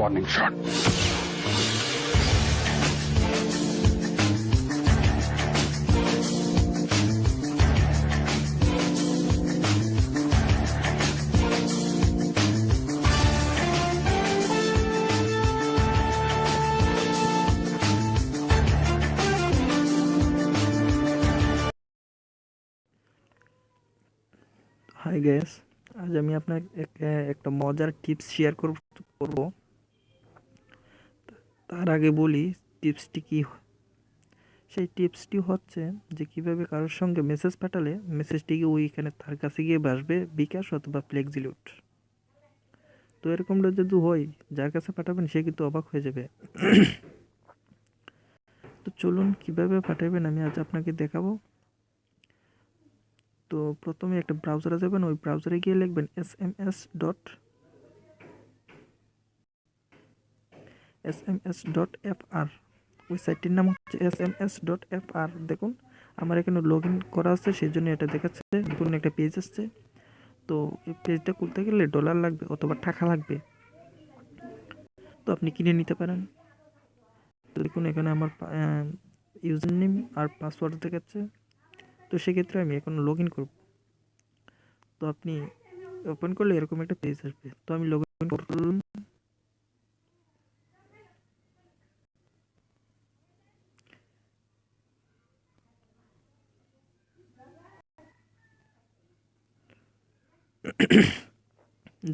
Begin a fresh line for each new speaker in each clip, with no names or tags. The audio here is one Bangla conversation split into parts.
warning shot.
হাই গ্যাস আজ আমি আপনার এক- একটা মজার টিপস শেয়ার করব। তার আগে বলি টিপসটি কী? সেই টিপসটি হচ্ছে যে কীভাবে কারোর সঙ্গে মেসেজ পাঠালে মেসেজটি গিয়ে ওইখানে তার কাছে গিয়ে বাসবে বিকাশ অথবা ফ্লেক্সিলিউট তো এরকমটা যদি হয়, যার কাছে পাঠাবেন সে কিন্তু অবাক হয়ে যাবে। তো চলুন কীভাবে পাঠাবেন আমি আজ আপনাকে দেখাবো। তো প্রথমে একটা ব্রাউজারে যাবেন ওই ব্রাউজারে গিয়ে লিখবেন S M S dot S M S dot F R ওই সাইটটির নাম হচ্ছে S M S dot F R দেখুন, আমার এখানে লগ ইন করা আছে সেই জন্য এটা দেখাচ্ছে দেখুন একটা পেজ আসছে। তো এই পেজটা খুলতে গেলে ডলার লাগবে অথবা টাকা লাগবে। তো আপনি কিনে নিতে পারেন। তো দেখুন, এখানে আমার ইউজার নেম আর পাসওয়ার্ড দেখাচ্ছে। তো সেক্ষেত্রে আমি এখন লগ ইন করব। তো আপনি ওপেন করলে এরকম একটা পেজ আসবে। তো আমি লগ ইন করলাম।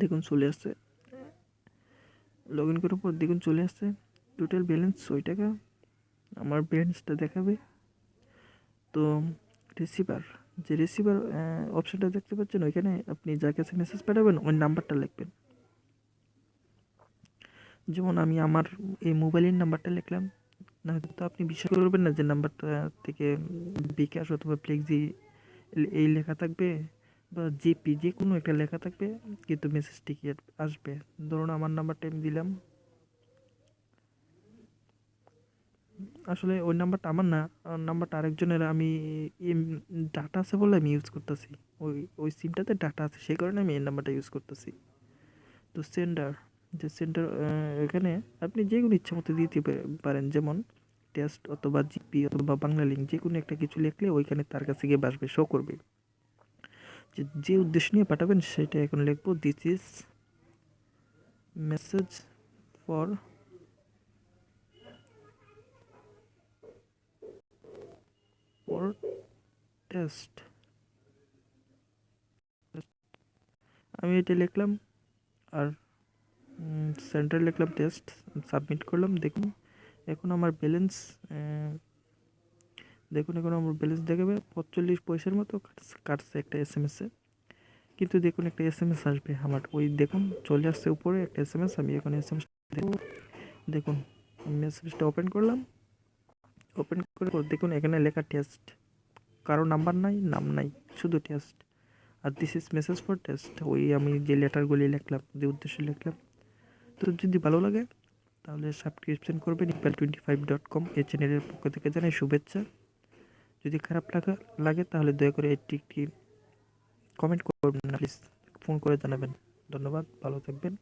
দেখুন, চলে আসছে। লগ ইন করার পর দেখুন, চলে আসছে। টোটাল ব্যালেন্স ছয় টাকা। আমার ব্যালেন্সটা দেখাবে। তো রিসিভার যে রিসিভার অপশানটা দেখতে পাচ্ছেন, ওইখানে আপনি যার কাছে মেসেজ পাঠাবেন, ওই নাম্বারটা লিখবেন। যেমন আমি আমার এই মোবাইলের নাম্বারটা লিখলাম না তো আপনি বিশ্বাস করবেন না যে নাম্বারটা থেকে বিকাশ অথবা ফ্লেক্সি এই লেখা থাকবে। বা জিপি যে কোনো একটা লেখা থাকবে, কিন্তু মেসেজটি কি আসবে? ধরুন আমার নাম্বারটা আমি দিলাম। আসলে ওই নাম্বারটা আমার না নাম্বারটা আরেকজনের, আমি ডাটা আছে বলে আমি ইউজ করতেছি। ওই ওই সিমটাতে ডাটা আছে, সেই কারণে আমি এই নাম্বারটা ইউজ করতেছি। তো সেন্ডার যে সেন্টার এখানে আপনি যে কোনো ইচ্ছা মতো দিতে পারেন। যেমন টেস্ট অথবা জিপি অথবা বাংলা লিঙ্ক যে কোনো একটা কিছু লিখলে ওইখানে তার কাছে গিয়ে বাসবে শো করবে। যে যে উদ্দেশ্য নিয়ে পাঠাবেন সেটা এখন লিখব। This is message for for test আমি এটা লিখলাম আর সেন্টার লিখলাম টেস্ট সাবমিট করলাম। দেখুন, এখন আমার ব্যালেন্স দেখুন, এখন আমার ব্যালেন্স দেখাবে পঁচল্লিশ পয়সার মতো কাটছে- একটা এস এম এসে কিন্তু দেখুন, একটা এস এম এস আসবে আমার। ওই দেখুন, চলে আসছে উপরে একটা এস এম এস আমি এখন এস এম এস দেখুন মেসেজটা ওপেন করলাম। ওপেন করে দেখুন, এখানে লেখা টেস্ট কারও নাম্বার নাই, নাম নাই, শুধু test R this is message for test ওই আমি যে লেটারগুলি লিখলাম, যে উদ্দেশ্য লিখলাম। তো যদি ভালো লাগে, তাহলে সাবস্ক্রিপশন করবেন Iqbal twenty five dot com এই চ্যানেলের পক্ষ থেকে জানাই শুভেচ্ছা। যদি খারাপ লাগা, লাগে তাহলে দয়া করে এটি একটি কমেন্ট করবেন না প্লিজ ফোন করে জানাবেন। ধন্যবাদ, ভালো থাকবেন।